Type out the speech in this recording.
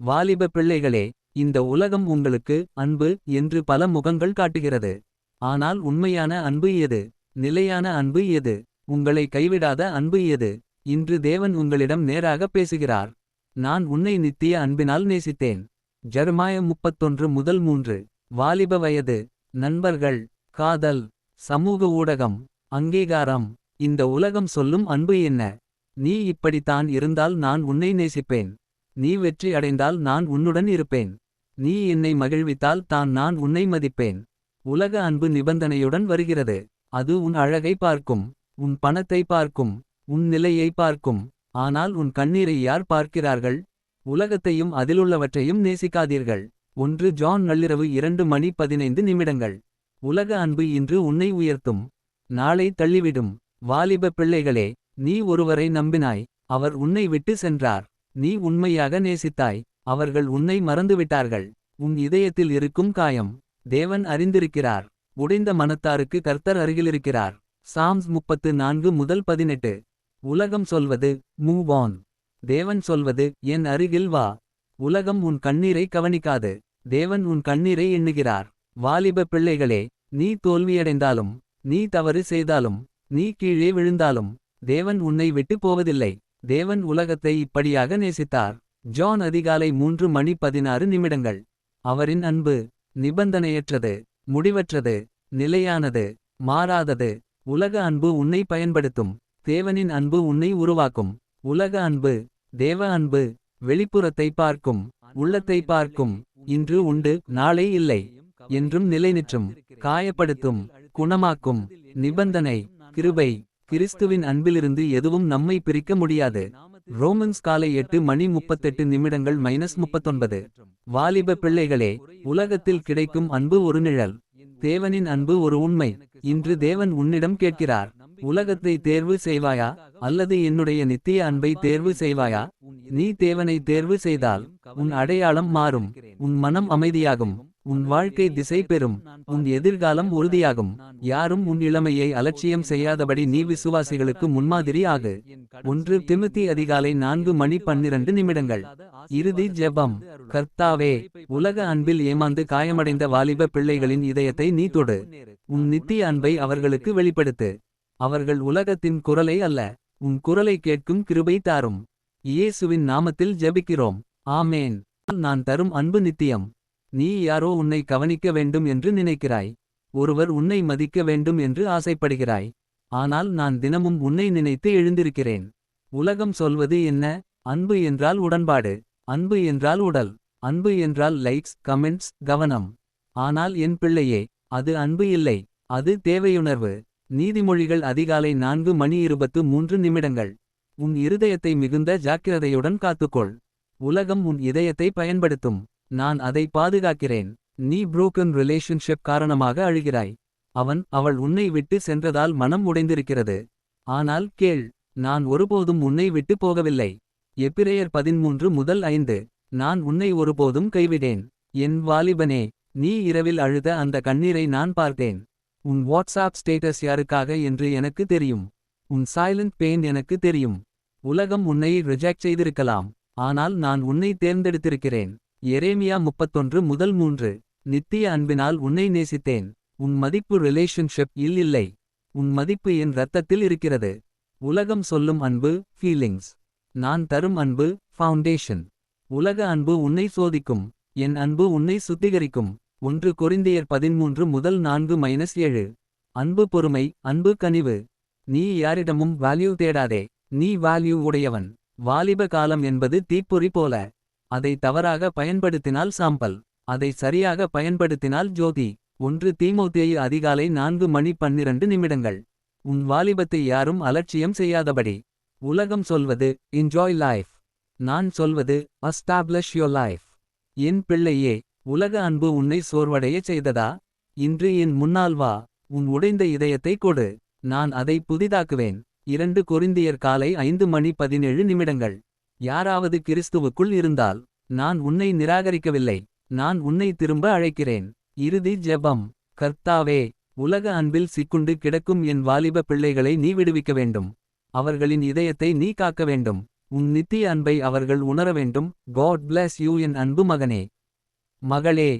வாலிப பிள்ளைகளே இந்த உலகம் உங்களுக்கு அன்பு என்று பல முகங்கள் காட்டுகிறது. ஆனால் உண்மையான அன்பு எது? நிலையான அன்பு எது? உங்களை கைவிடாத அன்பு எது? இன்று தேவன் உங்களிடம் நேராக பேசுகிறார். நான் உன்னை நித்திய அன்பினால் நேசித்தேன். ஜெர்மாய முப்பத்தொன்று முதல் மூன்று. வாலிப வயது நண்பர்கள் காதல் சமூக ஊடகம் அங்கீகாரம் இந்த உலகம் சொல்லும் அன்பு என்ன? நீ இப்படித்தான் இருந்தால் நான் உன்னை நேசிப்பேன். நீ வெற்றி அடைந்தால் நான் உன்னுடன் இருப்பேன். நீ என்னை மகிழ்வித்தால் தான் நான் உன்னை மதிப்பேன். உலக அன்பு நிபந்தனையுடன் வருகிறது. அது உன் அழகை பார்க்கும் உன் பணத்தை பார்க்கும் உன் நிலையை பார்க்கும். ஆனால் உன் கண்ணீரை யார் பார்க்கிறார்கள்? உலகத்தையும் அதிலுள்ளவற்றையும் நேசிக்காதீர்கள். ஒன்று ஜான் நள்ளிரவு இரண்டு மணி பதினைந்து நிமிடங்கள். உலக அன்பு இன்று உன்னை உயர்த்தும். நாளை தள்ளிவிடும். வாலிப பிள்ளைகளே நீ ஒருவரை நம்பினாய். அவர் உன்னை விட்டு சென்றார். நீ உண்மையாக நேசித்தாய் அவர்கள் உன்னை மறந்துவிட்டார்கள். உன் இதயத்தில் இருக்கும் காயம் தேவன் அறிந்திருக்கிறார். உடைந்த மனத்தாருக்கு கர்த்தர் அருகிலிருக்கிறார். சாம்ஸ் முப்பத்து நான்கு முதல் பதினெட்டு. உலகம் சொல்வது மூவ் ஆன் தேவன் சொல்வது என் அருகில் வா. உலகம் உன் கண்ணீரை கவனிக்காது. தேவன் உன் கண்ணீரை எண்ணுகிறார். வாலிப பிள்ளைகளே நீ தோல்வியடைந்தாலும் நீ தவறு செய்தாலும் நீ கீழே விழுந்தாலும் தேவன் உன்னை விட்டு போவதில்லை. தேவன் உலகத்தை இப்படியாக நேசித்தார். ஜான் அதிகாலை மூன்று மணி பதினாறு நிமிடங்கள். அவரின் அன்பு நிபந்தனையற்றது முடிவற்றது நிலையானது மாறாதது. உலக அன்பு உன்னை பயன்படுத்தும். தேவனின் அன்பு உன்னை உருவாக்கும். உலக அன்பு தேவ அன்பு வெளிப்புறத்தை பார்க்கும். உள்ளத்தை பார்க்கும். இன்று உண்டு நாளை இல்லை என்றும் நிலைநிற்றும். காயப்படுத்தும் குணமாக்கும். நிபந்தனை கிருபை கிறிஸ்துவின் அன்பிலிருந்து எதுவும் நம்மை பிரிக்க முடியாது. ரோமன்ஸ் காலை எட்டு மணி முப்பத்தெட்டு நிமிடங்கள் மைனஸ் முப்பத்தொன்பது. வாலிப பிள்ளைகளே உலகத்தில் கிடைக்கும் அன்பு ஒரு நிழல். தேவனின் அன்பு ஒரு உண்மை. இன்று தேவன் உன்னிடம் கேட்கிறார் உலகத்தை தேர்வு செய்வாயா? அல்லது என்னுடைய நித்திய அன்பை தேர்வு செய்வாயா? நீ தேவனை தேர்வு செய்தால் உன் அடையாளம் மாறும் உன் மனம் அமைதியாகும். உன் வாழ்க்கை திசை பெறும். உன் எதிர்காலம் உறுதியாகும். யாரும் உன் இளமையை அலட்சியம் செய்யாதபடி நீ விசுவாசிகளுக்கு முன்மாதிரி ஆகு. ஒன்று திமுத்தி அதிகாலை நான்கு மணி பன்னிரண்டு நிமிடங்கள். இறுதி ஜெபம். கர்த்தாவே உலக அன்பில் ஏமாந்து காயமடைந்த வாலிப பிள்ளைகளின் இதயத்தை நீ தொடு. உன் நித்திய அன்பை அவர்களுக்கு வெளிப்படுத்து. அவர்கள் உலகத்தின் குரலை அல்ல உன் குரலை கேட்கும் கிருபை தாரும். இயேசுவின் நாமத்தில் ஜெபிக்கிறோம். ஆமேன். நான் தரும் அன்பு நித்தியம். நீ யாரோ உன்னை கவனிக்க வேண்டும் என்று நினைக்கிறாய். ஒருவர் உன்னை மதிக்க வேண்டும் என்று ஆசைப்படுகிறாய். ஆனால் நான் தினமும் உன்னை நினைத்து எழுந்திருக்கிறேன். உலகம் சொல்வது என்ன? அன்பு என்றால் உடன்பாடு. அன்பு என்றால் உடல். அன்பு என்றால் லைக்ஸ் கமெண்ட்ஸ் கவனம். ஆனால் என் பிள்ளையே அது அன்பு இல்லை. அது தேவையுணர்வு. நீதிமொழிகள் அதிகாலை நான்கு மணி இருபத்து மூன்று நிமிடங்கள். உன் இருதயத்தை மிகுந்த ஜாக்கிரதையுடன் காத்துக்கொள். உலகம் உன் இதயத்தை பயன்படுத்தும். நான் அதை பாதுகாக்கிறேன். நீ புரோக்கன் ரிலேஷன்ஷிப் காரணமாக அழுகிறாய். அவன் அவள் உன்னை விட்டு சென்றதால் மனம் உடைந்திருக்கிறது. ஆனால் கேள் நான் ஒருபோதும் உன்னை விட்டு போகவில்லை. எப்பிரேயர் பதிமூன்று முதல் ஐந்து நான் உன்னை ஒருபோதும் கைவிடேன். என் வாலிபனே நீ இரவில் அழுத அந்த கண்ணீரை நான் பார்த்தேன். உன் வாட்ஸ்ஆப் ஸ்டேட்டஸ் யாருக்காக என்று எனக்கு தெரியும். உன் சைலண்ட் பெயின் எனக்கு தெரியும். உலகம் உன்னை ரிஜெக்ட் செய்திருக்கலாம். ஆனால் நான் உன்னை தேர்ந்தெடுத்திருக்கிறேன். எரேமியா முப்பத்தொன்று முதல் மூன்று. நித்திய அன்பினால் உன்னை நேசித்தேன். உன் மதிப்பு ரிலேஷன்ஷிப் இல் இல்லை. உன் மதிப்பு என் ரத்தத்தில் இருக்கிறது. உலகம் சொல்லும் அன்பு ஃபீலிங்ஸ் நான் தரும் அன்பு ஃபவுண்டேஷன் உலக அன்பு உன்னை சோதிக்கும். என் அன்பு உன்னை சுத்திகரிக்கும். ஒன்று கொரிந்தியர் பதிமூன்று முதல் நான்கு மைனஸ் ஏழு. அன்பு பொறுமை அன்பு கனிவு. நீ யாரிடமும் வேல்யூ தேடாதே. நீ வேல்யூ உடையவன். வாலிப காலம் என்பது தீப்பொறி போல. அதை தவறாக பயன்படுத்தினால் சாம்பல். அதை சரியாக பயன்படுத்தினால் ஜோதி. ஒன்று தீமோத்தேயு அதிகாலை நான்கு மணி பன்னிரண்டு நிமிடங்கள். உன் வாலிபத்தை யாரும் அலட்சியம் செய்யாதபடி. உலகம் சொல்வது என்ஜாய் லைஃப் நான் சொல்வது அஸ்டாப்ளஷ் யோர் லைஃப் என் பிள்ளையே உலக அன்பு உன்னை சோர்வடையச் செய்ததா? இன்று என் முன்னால் வா. உன் உடைந்த இதயத்தை கொடு. நான் அதை புதிதாக்குவேன். இரண்டு கொரிந்தியர் காலை ஐந்து மணி பதினேழு நிமிடங்கள். யாராவது கிறிஸ்துவுக்குள் இருந்தால் நான் உன்னை நிராகரிக்கவில்லை நான் உன்னை திரும்ப அழைக்கிறேன். இறுதி ஜெபம். கர்த்தாவே உலக அன்பில் சிக்குண்டு கிடக்கும் என் வாலிப பிள்ளைகளை நீ விடுவிக்க வேண்டும். அவர்களின் இதயத்தை நீ காக்க வேண்டும். உன் நித்திய அன்பை அவர்கள் உணர வேண்டும். காட் பிளஸ் யூ என் அன்பு மகனே. மகளே